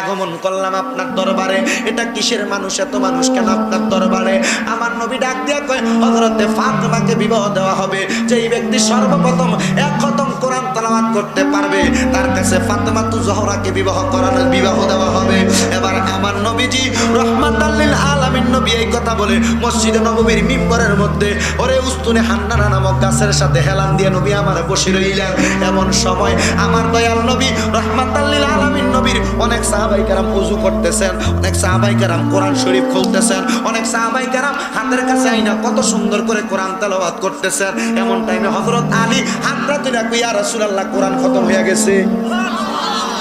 আগমন করলাম আপনার দরবারে। এটা কিসের মানুষ? এত মানুষ কেন আপনার দরবারে? আমার নবী ডাক দিয়া কয় হজরতে ফাতেমাকে বিবাহ দেওয়া হবে। যেই ব্যক্তি সর্বপ্রথম এক খতম কোরআন তালাওয়াত করতে পারবে, তার কাছে ফাতেমা তু জহরাকে বিবাহ করানোর বিবাহ দেওয়া হবে। এবার আমার নবীজি রহমাতাল্লিল আলামিন নবী এই কথা বলে মসজিদে নববীর মিম্বরের মধ্যে, ওরে উস্তুনে হান্নানা নামক গাছের সাথে হেলান দিয়ে নবী আমার বসে রইলেন। এমন সময় আমার দয়াল নবী রহমাতাল্লিল আলামিন নবীর অনেক সাহাবাই কারাম উজু করতেছেন অনেক সাহাবাই কারাম কোরআন শরীফ খুলতেছেন অনেক সাহাবাই কারাম হাতের কাছে আইনা কত সুন্দর করে কোরআন তেলাওয়াত করতেছেন। এমন টাইমে হজরত আলী হাতরা তুই রাখবি আর রসুল রাসূলুল্লাহ কোরআন খতম হয়ে গেছে।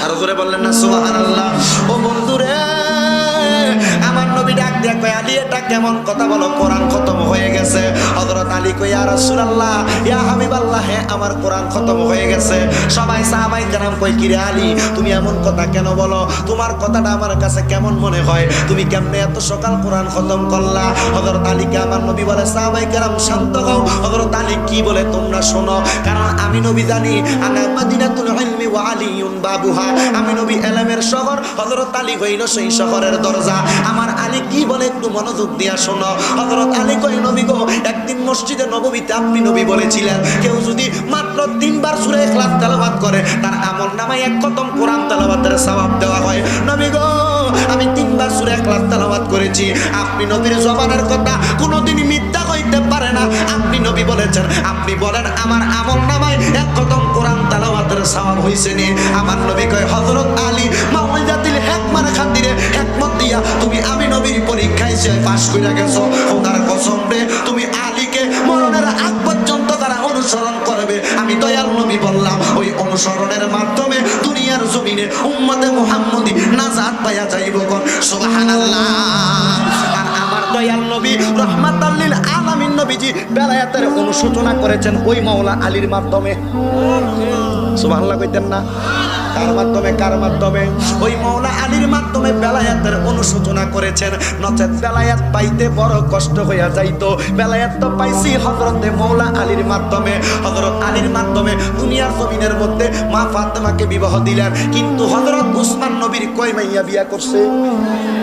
আর জোরে বললেন না আল্লাহ ও বন্ধুরে দিয়া আলী, এটা কেমন কথা বলো? কোরআন খতম হয়ে গেছে। হযরত আলী কই ইয়া রাসূলুল্লাহ, ইয়া হাবিবাল্লাহ হে আমার কোরআন খতম হয়ে গেছে। সবাই সাহাবাই কেরাম কই কিরে আলী, তুমি এমন কথা কেন বলো? তোমার কথাটা আমার কাছে কেমন মনে হয়? তুমি কেমনে এত সকাল কোরআন খতম করলা? হযরত আলীকে আমার নবী বলে, সাহাবাই কেরাম, শান্ত হও। হযরত আলী কি বলে, তোমরা শোনো, কারণ আমি নবী জানি, আনা মাদিনাতুল ইলমি ওয়া বাবুহা। আমি নবী এলেমের শহর, হযরত আলী হইল সেই শহরের দরজা। আমার আলী কি বলে একটু মনোযোগ দিয়া শোনো। হজরত আলী কই নবী গো, একদিন মসজিদে নবমীতে আপনি নবী বলেছিলেন। কেউ যদি মাত্র তিনবার সুরে ক্লাস তেলাওয়াত করে, তার আমল নামায় এক কদম কোরআন তেলাওয়াতের স্বভাব দেওয়া হয়। নবী গো, আমি তিনবার সুরে ক্লাস তেলাওয়াত করেছি। আপনি নবীর জবানের কথা কোনোদিনই মিথ্যা না, আপনি নবী বলেছেন, আপনি বলেন, আমার আমল নামায় এক খতম কোরআন তেলাওয়াতের সওয়াব হইছে নি। আমার নবী কয়, হযরত আলী মাওলাদাতিল হিকমার খাতিরে হিকমত দিয়া তুমি আমি নবীর পরীক্ষায় যে পাশ কইরা গেছো, খোদার কসম রে, তুমি আলীকে মরণের আগ পর্যন্ত তারা অনুসরণ করবে। আমি দয়াল নবী বললাম, ওই অনুসরণের মাধ্যমে দুনিয়ার জমিনে উম্মতে মুহাম্মদী নাজাত পাইয়া যাইব কোন। সুবহানাল্লাহ। দয়াল নবী রহমাতাল্লিল আলামিন নবীজি বেলায়াতের অনুশোচনা করেছেন ওই মাওলা আলীর মাধ্যমে। সুবহানাল্লাহ কইতেন না? কার মাধ্যমে কার মাধ্যমে? ওই মৌলা আলীর মাধ্যমে বেলায়াতের অনুশোচনা করেছেন। নচেত বেলায়াত পাইতে বড় কষ্ট হইয়া যাইতো। বেলায়াত তো পাইছি হজরতে মৌলা আলীর মাধ্যমে। হজরত আলীর মাধ্যমে দুনিয়ার জমিনের মধ্যে মা ফাতেমাকে বিবাহ দিলেন। কিন্তু হজরত উসমান নবীর কয় মাইয়া বিয়া করছে?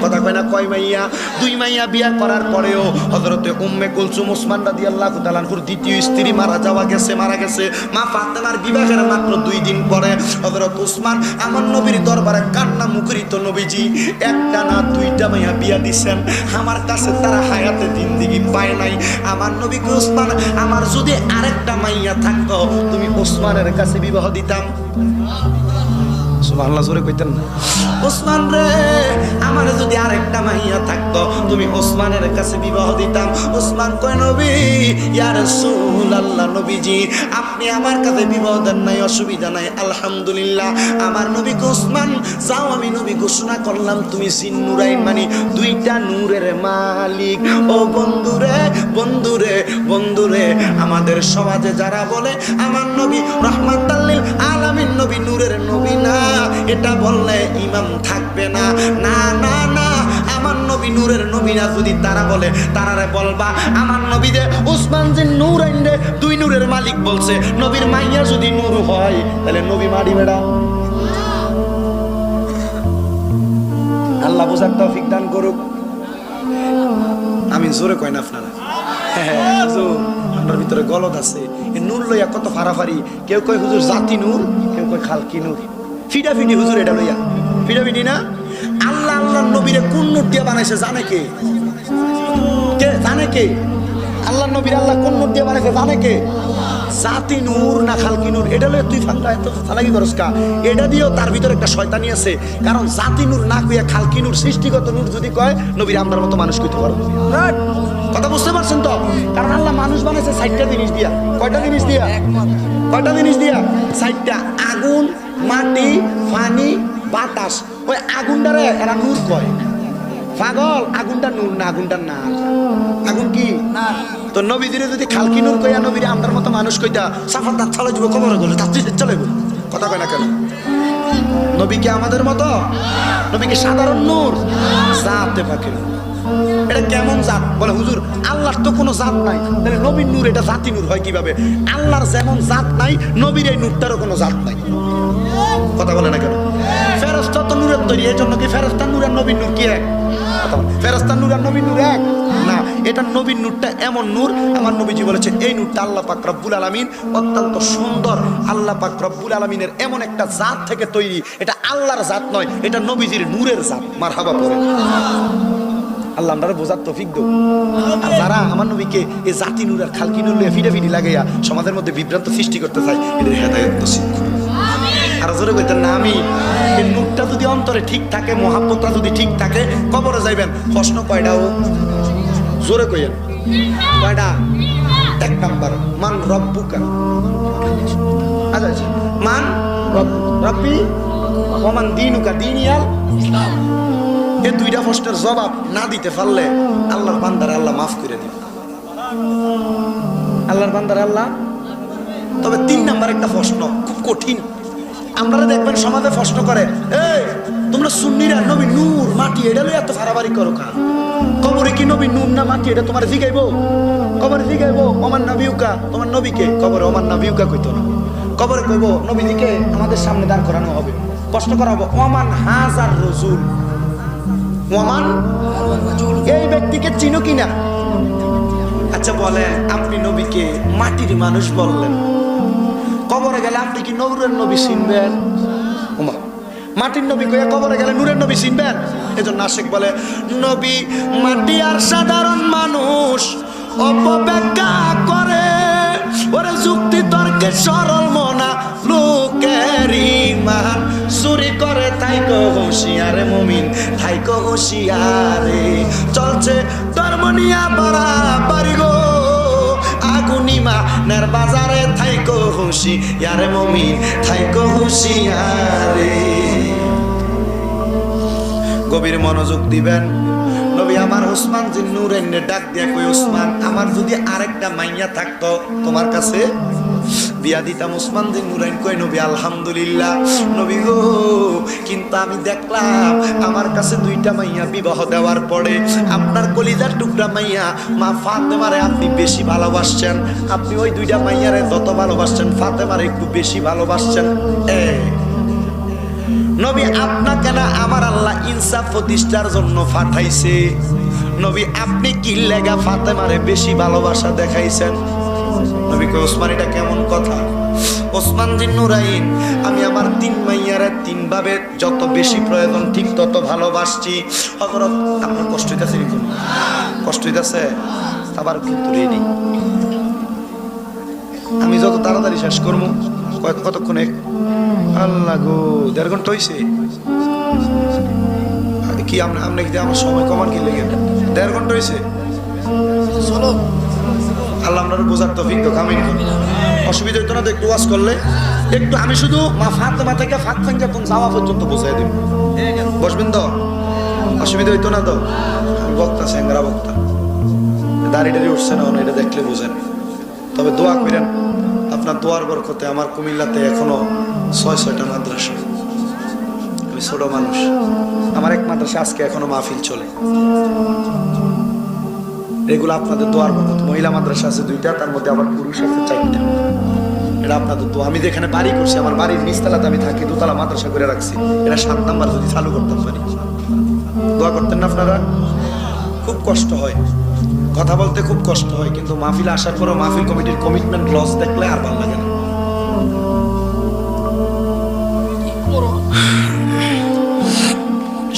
কথা কয় না, কয় মাইয়া? দুই মাইয়া বিয়া করার পরেও হজরতে উম্মে কুলসুম উসমান রাদিয়াল্লাহু তাআলার দ্বিতীয় স্ত্রী মারা যাওয়া গেছে, মারা গেছে। মা ফাতেমার বিবাহের মাত্র দুই দিন পরে হজরত উসমান আমার নবীর দরবারে কান্না মুখরিত নবীজি। একটা না দুইটা মাইয়া বিয়া দিছেন। আমার কাছে তারা হায়াতে দিন দিগি পায় নাই। আমার নবীকে উসমান আমার যদি আরেকটা মাইয়া থাকতো তুমি উসমানের কাছে বিবাহ দিতাম। সুবহানাল্লাহ জোরে কইতেন না। ওসমান রে আমার যদি আরেকটা মাইয়া থাকতো তুমি ওসমানের কাছে বিবাহ দিতাম। ওসমান কয় নবী ইয়া রাসূলুল্লাহ নবীজি আপনি আমার কাছে দেন নাই, অসুবিধা নাই, আলহামদুলিল্লাহ। আমার নবী ওসমান, যাও আমি নবী ঘোষণা করলাম, তুমি সিন নুরাইন মানি দুইটা নূরের মালিক। ও বন্ধুরে বন্ধুরে বন্ধুরে, আমাদের সমাজে যারা বলে, আমার নবী রহমাতাল্লিল আলামিন, নবী নূরের নবী না, এটা বললে ইমাম থাকবে না। না না না নবী নূরের নবী না যদি তারা বলে তারারে বলবা আমার নবী যে উসমান যে নূর আইন দুই নূরের মালিক বলছে নবীর মাইয়া যদি নূর হয় তাহলে নবী মারি বেড়া। আল্লাহ বোঝার তৌফিক দান করুক। আমি জোরে কই না আপনারা। হ্যাঁ, আপনার ভিতরে গলদ আছে। এই নূর লইয়া কত ফারাফারি কেউ কয় হুজুর জাতি নূর কেউ কয় খালকি নূর। ফিডা ফিডি হুজুর এটা লইয়া। ফিডা ফিডি না? আল্লাহ আল্লাহ নবীরে কোন নূর দিয়ে বানাইছে জানে কে? কে? জানে কে? আল্লাহ নবীর আল্লাহ কোন নূর দিয়ে বানাইছে জানে কে? জাতি নূর না খালকি নূর? এটা লইয়া তুই ফাঁকা এত ফালাকি করস কা? এটা দিয়েও তার ভিতরে একটা শয়তানি আছে। কারণ জাতি নূর না কইয়া খালকি নূর সৃষ্টিগত নূর যদি কয় নবীর আমদার মতো মানুষ কইতে পারব। কথা বুঝতে পারছেন তো? কারণ আল্লাহ মানুষ বানাইছে ষাটটা জিনিস দিয়া। কয়টা জিনিস দিয়া? কয়টা জিনিস দিয়া? ষাটটা আগুন মাটি পানি বাতাস। ওই আগুনটারে এরা নূর কয়। পাগল আগুনটা নূর না আগুনটা না। আগুন কি? তো নবীদিরে যদি খালকি নূর কইয়া নবীরে আমদার মতো মানুষ কইতা সাফার দাঁত ছড়াই যাব কবরে গেলে তার চলে কথা কয় না কেন? নবী কি আমাদের মতো? নবী কি সাধারণ নূর? জাতে পাকে এটা কেমন জাত? বলে হুজুর আল্লাহর তো কোনো জাত নাই। তাহলে নবীর নূর এটা জাতি নূর হয় কীভাবে? আল্লাহর যেমন জাত নাই নবীর এই নূরটারও কোনো জাত নাই। কথা বলে না কেন? ফেরেস্তা তো নূরের তৈরি এই জন্য কি ফেরেস্তা নূরের নবীন নূর কি এক? ফেরেস্তা নূরের নবীন নূর এক? না, এটা নবীন নূরটা এমন নূর, আমার নবীজি বলেছে এই নূরটা আল্লাহ পাক রব্বুল আলামিন অত্যন্ত সুন্দর। আল্লাহ পাক রব্বুল আলামিনের এমন একটা জাত থেকে তৈরি। এটা আল্লাহর জাত নয়, এটা নবীজির নূরের জাত। মারহাবা পড়ে আল্লাহ আমরা বোঝার তৌফিক দো আর যারা আমার নবীকে এই জাতি নূর আর খালকি নূর লিয়ে ফিডে ফিডি লাগাইয়া সমাজের মধ্যে বিভ্রান্ত সৃষ্টি করতে চায়, এদের হেদায়ত নসিব করুন। আর কইতেন না, আমি এই নূরটা যদি অন্তরে ঠিক থাকে, মহাব্বতটা যদি ঠিক থাকে, কবরে যাইবেন। প্রশ্ন কয়টা ও? জোরে কইেন কয়টা এক নাম্বার। মান রব্বুকা। আচ্ছা আচ্ছা। মান রব রব্বি, ওমান দিনুকা, দিনিয়াল এই দুইটা প্রশ্নের জবাব না দিতে পারলে আল্লাহর বান্দারে আল্লাহ মাফ করে দিবে আল্লাহর বান্দারে আল্লাহ তবে তিন নাম্বার একটা প্রশ্ন খুব কঠিন। আপনারা দেখবেন সমাজে প্রশ্ন করে, এই, তোমরা সুন্নিরা, নবী নূর, মাটি, এটা লই এত ফারাবারি করো কা? কবরে কি নবী নূর না মাটি, এটা তোমার জিগাইবো কবরে জিগাইবো ওমান নবিউকা তোমার নবীকে কবরে, ওমান নবিউকা কইতো না। কবরে কইব, নবীজিকে আমাদের সামনে দাঁড় করানো হবে। প্রশ্ন করা হবে, ওমান হাজার রসুল ওমান এই ব্যক্তিকে চিনো কিনা? আচ্ছা বলেন, আপনি নবীকে মাটির মানুষ বললেন। কবরে গেলে আপনি কি নূরের নবী চিনবেন? মাটির নবী কইয়া কবরে গেলে নূরের নবী চিনবেন? এজন্য আশেক বলে, নবী মাটি আর সাধারণ মানুষ অপব্যাখ্যা করে। ওরে যুক্তি তর্কে সরল মনা, লোকের ইমান। চুরি করে থাইকো হুঁশিয়ারে মুমিন থাইকো হুঁশিয়ারে। চলছে ধর্মনিয়া বাড়াবাড়ি গো। আগুনিমা নের বাজারে থাইকো হুশি, ইয়ারে মমিন, থাইকো হুশি, আরে। গভীর মনোযোগ দিবেন। নবী আমার ওসমান যে নূরের ডাক দিয়া কই ওসমান, আমার যদি আরেকটা মাইয়া থাকতো তোমার কাছে? বিয়া দিতাম ওসমান যে নুরাইন কই নবী, আলহামদুলিল্লাহ। নবী গো, কিন্তু আমি দেখলাম আমার কাছে দুইটা মাইয়া বিবাহ দেওয়ার পরে আপনার কলিজার টুকরা মাইয়া মা ফাতেমারে আপনি বেশি ভালোবাসছেন। আপনি ওই দুইটা মাইয়ারে যত ভালোবাসছেন, ফাতেমারে একটু বেশি ভালোবাসছেন। এ, নবী, আপনাকে না আমার আল্লাহ ইনসাফ প্রতিষ্ঠার জন্য পাঠাইছে। নবী, আপনি কি লেগা ফাতেমারে বেশি ভালোবাসা দেখাইছেন? নবী কই ওসমান, এটা কেমন কথা? ওসমান জিন নুরাইন, আমি আমার তিন মাইয়ারে তিন ভাবে যত বেশি প্রয়োজন ঠিক তত ভালোবাসছি। হযরত আপনার কষ্ট হইতাছে নি কোনো? কষ্ট হইতাছে, আবার কিন্তু রেডি আমি যত তাড়াতাড়ি শেষ করব কত- কতক্ষণে? আল্লাহ গো, দেড় ঘণ্টা হয়েছে কি আমরা আপনি কি আমার সময় কমান কি লেগে? দেড় ঘণ্টা হয়েছে চলো। আল্লাহ বোঝার তো ভিজ্ঞ কামিন অসুবিধা হইতো না তো একটু ওয়াজ করলে। একটু আমি শুধু মা ফাতেমা থেকে ফাতেমা যখন যাওয়া পর্যন্ত বোঝাই দিব বসবেন তো? অসুবিধা হইতো না তো? বক্তা, স্যাংরা বক্তা। দাড়ি টাড়ি উঠছে না এটা দেখলে বোঝেন। তবে দোয়া করেন, আপনার দোয়ার বরকতে আমার কুমিল্লাতে এখনও ছয়, ছয়টা মাদ্রাসা। আমি ছোট মানুষ। আমার এক মাদ্রাসা আজকে এখনও মাহফিল চলে। এগুলো আপনাদের দোয়ার বরকত মহিলা মাদ্রাসা আছে দুইটা, তার মধ্যে আবার পুরুষ আছে চারটা। এটা আপনাদের দোয়া। আমি যেখানে বাড়ি করছি, আমার বাড়ির নিচতলাতে আমি থাকি, দোতলা মাদ্রাসা করে রাখছি। এটা সাত নাম্বার যদি চালু করতাম পারি দোয়া করতেন না আপনারা? খুব কষ্ট হয়। কথা বলতে খুব কষ্ট হয়, কিন্তু মাহফিল আসার পরও মাহফিল কমিটির কমিটমেন্ট লস দেখলে আর ভালো লাগে না।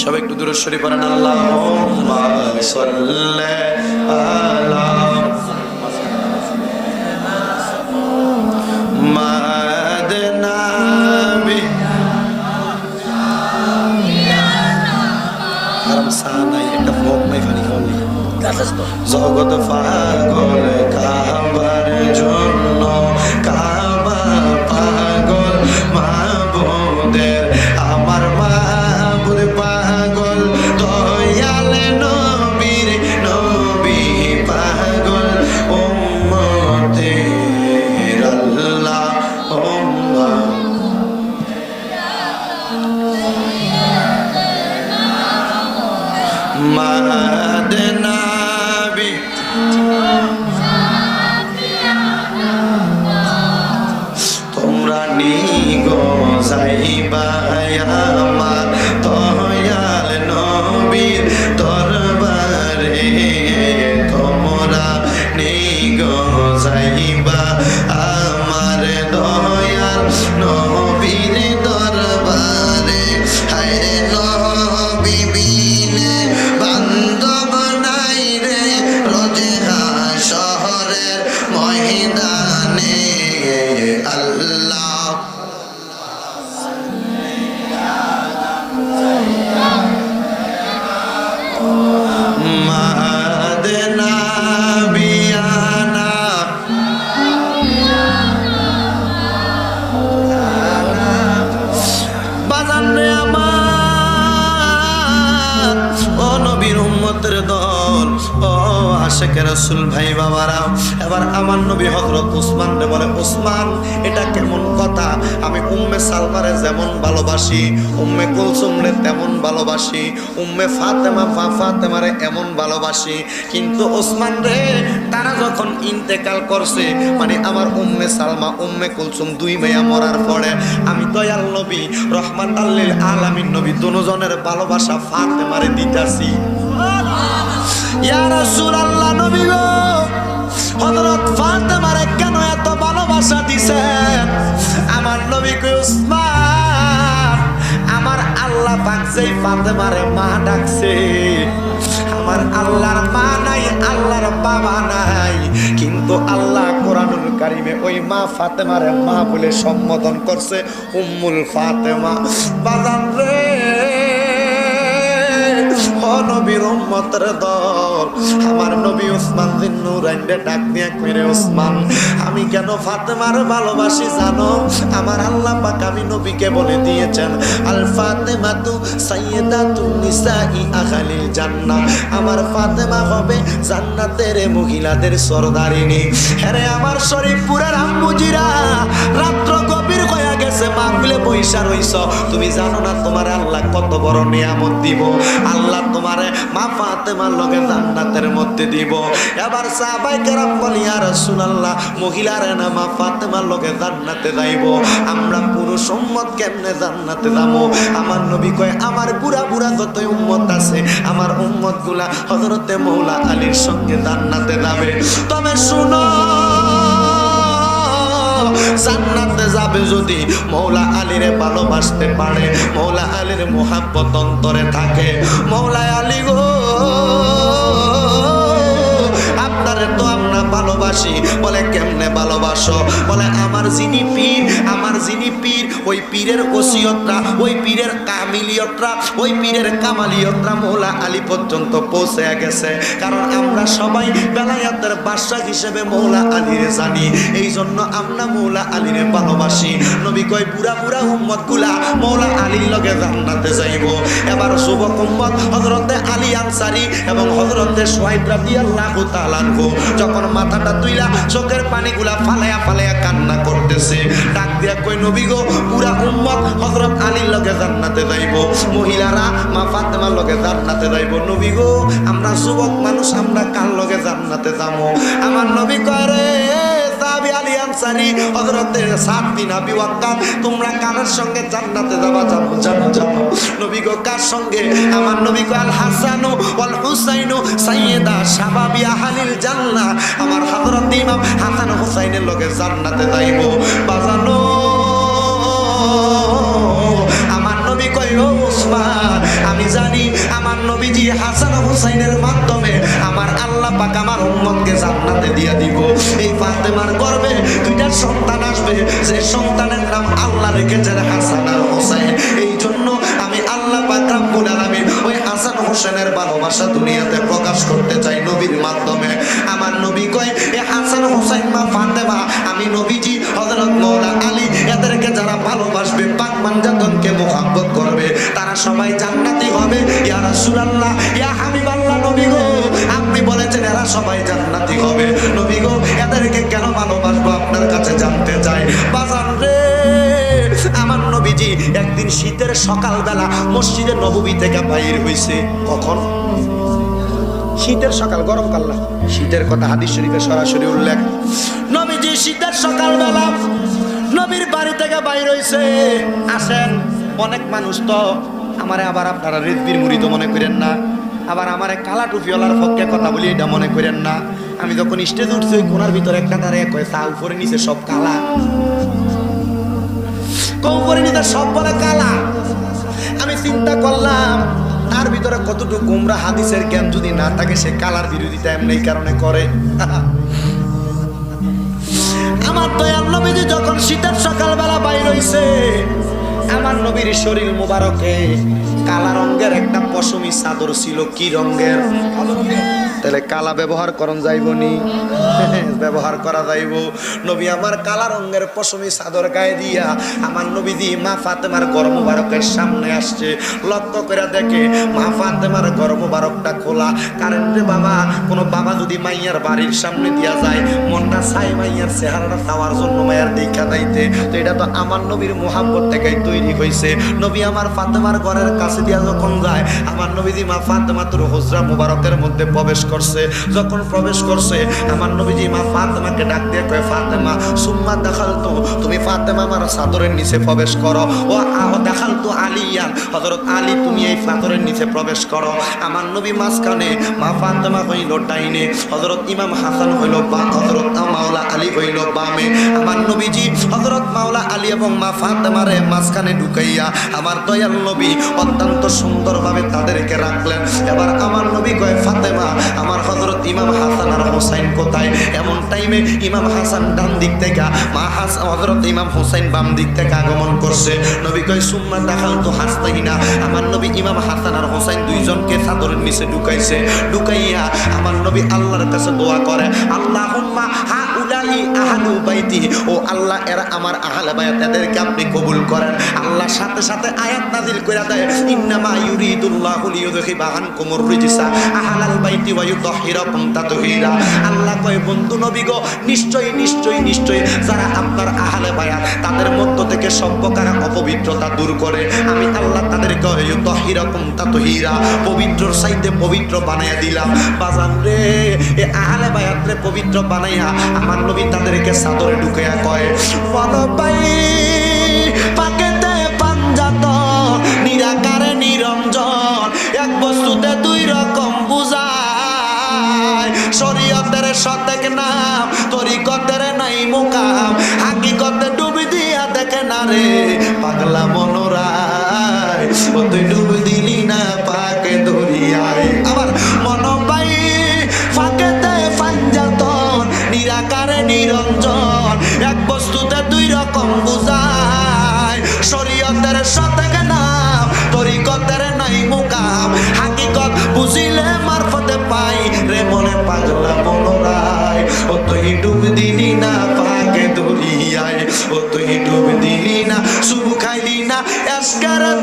সবাই একটু দূরে সরে পড়েন আল্লাহ মাদনাবি আরাম মাদনাবি। তোমরা নিগো যাইবা। সালমারে যেমন ভালোবাসি, উম্মে কুলসুম রে তেমন ভালোবাসি, উম্মে ফাতেমা ফা ফাতেমারে এমন ভালোবাসি। কিন্তু ওসমান রে, তারা যখন ইন্তেকাল করছে মানে আমার উম্মে সালমা, উম্মে কুলসুম দুই মেয়া মরার পরে আমি দয়াল নবী, রহমান আল্লিল আলামিন নবী দুজনের ভালোবাসা ফাতেমারে দিতাছি। কেন এত ভালোবাসা দিছেন? আমার আল্লাহ পাক মা ডাকছে, আমার আল্লাহর মা নাই, আল্লাহর বাবা নাই, কিন্তু আল্লাহ কোরআনুল কারিমে ওই মা ফাতেমারে মা বলে সম্বোধন করছে, উম্মুল ফাতেমা। বাজান রে নবীর উম্মতের দল। আমার নবী ওসমান দিন ডাক দিয়ে কইরে ওসমান আমি কেন ফাতেমার ভালোবাসি জানো? আমার আল্লাহ পাক আমি নবীকে বলে দিয়েছেন, আল ফাতেমা তু সাইয়্যিদাতু নিসাই আখালিল জান্নাহ। আমার ফাতেমা হবে জান্নাতের মহিলাদের সরদারিনী। হ্যাঁ আমার শরীফপুরের আম্মুজিরা, রাত্র গভীর গেছে, মাহফিলে বৈশা রইছ। তুমি জানো না তোমার আল্লাহ কত বড় নিয়ামত দিব। আল্লাহ তোমারে মা ফাতেমার লগে জান্নাতের মধ্যে দিব। এবার সাহাবাই কেরাম বলি আর রাসূলুল্লাহ, মহিলারে না মা ফাতেমার লগে জান্নাতে যাইব। আমরা পুরুষ উম্মত কেমনে জান্নাতে যাব? আমার নবী কয়, আমার বুড়া বুড়া যত উম্মত আছে, আমার উম্মতগুলা হজরতে মৌলা আলীর সঙ্গে জান্নাতে যাবে। তবে শুনো জান্নাতে যাবে যদি মৌলা আলীরে ভালোবাসতে পারে, মৌলা আলীর মোহাব্বত অন্তরে থাকে। মৌলা আলী গো ভালোবাসি। বলে, কেমনে ভালোবাসো? বলে, আমার যিনি পীর, আমার যিনি পীর, ওই পীরের ওসিয়তরা, ওই পীরের কামিলিয়তরা, ওই পীরের কামালিয়তরা মৌলা আলী পর্যন্ত পৌঁছে গেছে। কারণ আমরা সবাই বেলায়াতের বাদশাহ হিসেবে মৌলা আলীর জানি। এই জন্য আমরা মৌলা আলীরে ভালোবাসি। নবী কয়, বুড়া বুড়া উম্মতগুলা মৌলা আলীর লগে জান্নাতে যাইব। এবার যুবক উম্মত হজরতে আলী আনসারি এবং হজরতে সোহাইব রাদিয়াল্লাহু তাআলা যখন মাথাটা তুইলা চোখের পানিগুলা ফালায়া ফালায়া কান্না করতেছে। ডাক দিয়া কই নবী গো, পুরা উম্মত হজরত আলীর লগে জান্নাতে যাইব। মহিলারা মা ফাতেমার লগে জান্নাতে যাইব। নবী গো, আমরা যুবক মানুষ, আমরা কার লগে জান্নাতে যাব? আমার নবী করে সাহাবী আলী আনসারি হযরতে সাত বিন আবি ওয়াক্কাস তোমরা কার সঙ্গে জান্নাতে যাবা? জানো জানো জানো। নবী গো, কার সঙ্গে? আমার নবী গো আল হাসানু ওয়াল হুসাইনু সাইয়্যিদা শাবাবি আহলিল জান্নাহ। আমার হযরত ইমাম হাসান হুসাইনের লগে জান্নাতে যাইব। বাজানো, আমার নবী কয়, ও আমি জানি আমার নবীজি হাসান হুসাইনের মাধ্যমে আমার পাক আমার উম্মতকে জান্নাতে দিয়ে দিব। এই ফাতেমার গর্বে দুইটা সন্তান আসবে, যে সন্তানের নাম আল্লাহ রেখেছেন হাসান আর হোসেন এই জন্য আমি আল্লাহ পাক রাব্বুল আলামিন ওই হাসান হোসেনের ভালোবাসা দুনিয়াতে প্রকাশ করতে চাই নবীর মাধ্যমে। আমার নবী কয় শীতের সকালবেলা মসজিদে নববী থেকে বাইর হইছে। কখন? শীতের সকাল গরমকাল না। শীতের কথা হাদিস শরীফে সরাসরি উল্লেখ। নবীজি শীতের সকালবেলা নবীর বাড়ি থেকে বাইর হইছে। আসেন, অনেক মানুষ তো আমারে আবার আপনারা হৃদবির মুড়ি তো মনে করেন না। আবার আমারে কালা টুপিওয়ালার পক্ষে কথা বলি এটা মনে করেন না। আমি যখন স্টেজ উঠছি, কোনার ভিতরে একটা দাঁড়িয়ে কয়, চা উপরে, নিচে সব কালা। কৌপরে নিতে সব বলে কালা। আমি চিন্তা করলাম, তার ভিতরে কতটুকু গুমরা হাদিসের জ্ঞান যদি না থাকে, সে কালার বিরোধিতা এমনি কারণে করে। আমার দয়াল নবীজি যখন শীতের সকালবেলা বাইর হইছে, আমার নবীর শরীর মুবারকে। কালা রঙের একটা পশমি চাদর ছিল, কি রঙের? তাহলে কালা ব্যবহার করন যাইবনি ব্যবহার করা যাইব। নবী আমার কালা রঙের পশমি চাদর গায়ে দিয়া আমার নবী দি মা ফাতেমার গরম মুবারকের সামনে আসছে। লক্ষ্য করে দেখে মা ফাতেমার গরম মুবারকটা খোলা। কারণ রে বাবা, কোনো বাবা যদি মাইয়ার বাড়ির সামনে দিয়া যায়, মনটা চাই মাইয়ার চেহারাটা চাওয়ার জন্য মায়ের দেখা যাইতে। তো এটা তো আমার নবীর মোহাম্মত থেকেই তৈরি হয়েছে নবী আমার ফাতেমার ঘরের কাছে দিয়া যখন যায় আমার নবীজি মা ফাতেমা তোর হুজরা মুবারকের মধ্যে প্রবেশ করছে। যখন প্রবেশ করছে, আমার নবীজি মা ফাতেমাকে ডাক দিয়ে কয়, ফাতেমা, সুম্মা দেখাল তো তুমি ফাতেমা আমার চাদরের নিচে প্রবেশ করো। ও দেখাল তো আলিয়ান হজরত আলী, তুমি এই চাদরের নিচে প্রবেশ করো। আমার নবী মাঝখানে মা ফাতেমা হইল ডাইনে হজরত ইমাম হাসান হইল বা হজরত মাওলা আলী হইল বামে। আমার নবীজি হজরত মাওলা আলী এবং মা ফাতেমারে মাঝখানে ঢুকাইয়া আমার দয়াল নবী অত্যন্ত সুন্দরভাবে তাদেরকে রাখলেন। এবার আমার নবী কয়, ফাতেমা, আমার হজরত ইমাম হাসান আর হোসাইন কোথায়? এমন টাইমে ইমাম হাসান ডান দিক থেকে, মা হাস হজরত ইমাম হোসাইন বাম দিক থেকে আগমন করছে। নবী কয় সুম্মা দেখাল তো হাসতাই না। আমার নবী ইমাম হাসান আর হোসাইন দুইজনকে চাদরের নিচে ঢুকাইছে। ঢুকাইয়া আমার নবী আল্লাহর কাছে দোয়া করে আল্লাহ হা উলাই আহালু বাইতি ও আল্লাহ, এরা আমার তাদের মধ্য থেকে সব অপবিত্রতা দূর করে। আমি আল্লাহ তাদেরকে ইউতাহহিরাকুম তাতহীরা সাইতে পবিত্র বানাইয়া দিলাম। বাজান রে, এ আহলে বায়াত রে পবিত্র বানাইয়া, আমার তাদেরকে সাদরে ঢুকাইয়া কয় পাকেতে পাঞ্জাত নিরাকারে নিরঞ্জন, এক বস্তুতে দুই নাম নাই ডুবি দেখে পাগলা মনোরায়। তুই না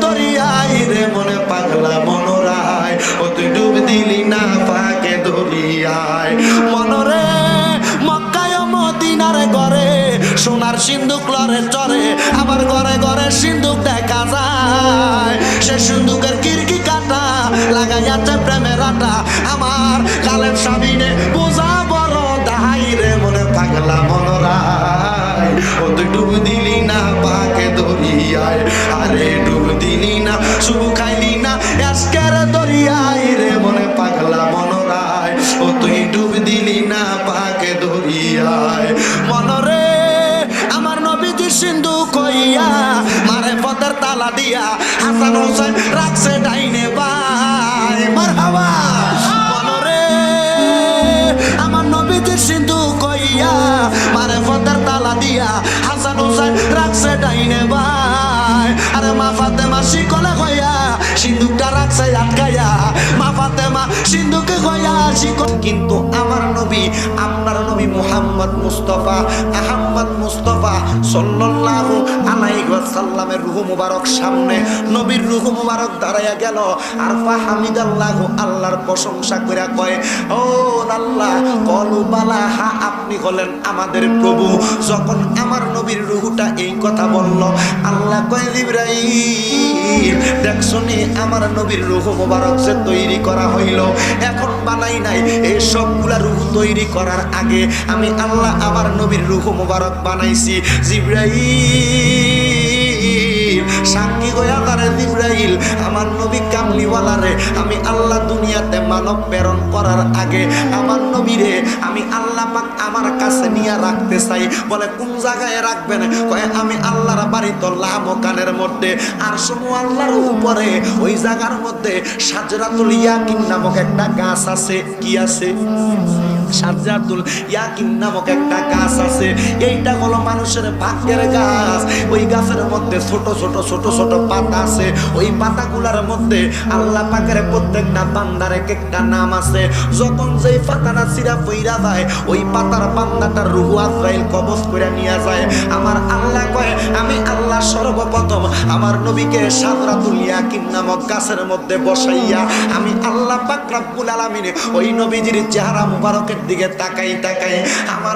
শুভ খাইলি না, আজকের দরিয়ায় রে মনে পাগলা মনোরায়। ও তুই ডুব দিলি না পাকে দরিয়ায়। মনরে আমার নবীজি সিন্ধু কইয়া, মারে পথের তালা দিয়া হাসান হোসেন রাখছে ডাইনে বাই সিন্ধুকে কইয়া আসি কিন্তু আমার নবী, আপনার নবী মুহাম্মদ মুস্তফা, আহম্মদ মুস্তফা সাল্লাল্লাহু আলাইহি ওয়াসাল্লামের রূহ মুবারক সামনে নবীর রূহ মুবারক দাঁড়াইয়া গেল। আর ফাহামিদাল্লাহু আল্লাহর প্রশংসা কইরা কয়, ও আল্লাহ, কলু বালা হা আপনি হলেন আমাদের প্রভু। যখন আমার নবীর রুহুটা এই কথা বলল, আল্লাহ কয়, ইব্রাহিম দেখছনি আমার নবীর রুহু মোবারক যে তৈরি করা হইল, এখন বানাই নাই। এই সবগুলা রুহু তৈরি করার আগে আমি আল্লাহ আমার নবীর রুহু মোবারক বানাইছি। জিব্রাহিম সাক্ষী গয়া করে জিব্রাইল, আমার নবী কামলিওয়ালারে আমি আল্লাহ দুনিয়াতে মানব প্রেরণ করার আগে আমার নবীরে আমি আল্লাহ পাক আমার কাছে নিয়ে রাখতে চাই। বলে, কোন জায়গায় রাখবেন? কয়, আমি আল্লাহর বাড়ি তো লামকানের মধ্যে, আর সমু আল্লাহর উপরে, ওই জায়গার মধ্যে সাজরাতুল ইয়াকিন নামক একটা গাছ আছে, কি আছে? সাজাতুল ইয়াকিন নামক একটা গাছ আছে। এইটা হলো মানুষের ভাগ্যের গাছ। ওই গাছের মধ্যে ছোট ছোট ছোট ছোট পাতা আছে। ওই পাতাগুলার মধ্যে আল্লাহ পাকের প্রত্যেকটা বান্দার এক একটা নাম আছে। যখন যেই পাতাটা চিরা পইরা যায়, ওই পাতার বান্দাটার রুহু আজরাইল কবজ করে নিয়ে যায়। আমার আল্লাহ কয়, আমি আল্লাহ সর্বপ্রথম আমার নবীকে সাদরাতুল ইয়াকিন নামক গাছের মধ্যে বসাইয়া আমি আল্লাহ পাক রাব্বুল আলামিন ওই নবীজির চেহারা মুবারকের দিকে তাকাই তাকাই আমার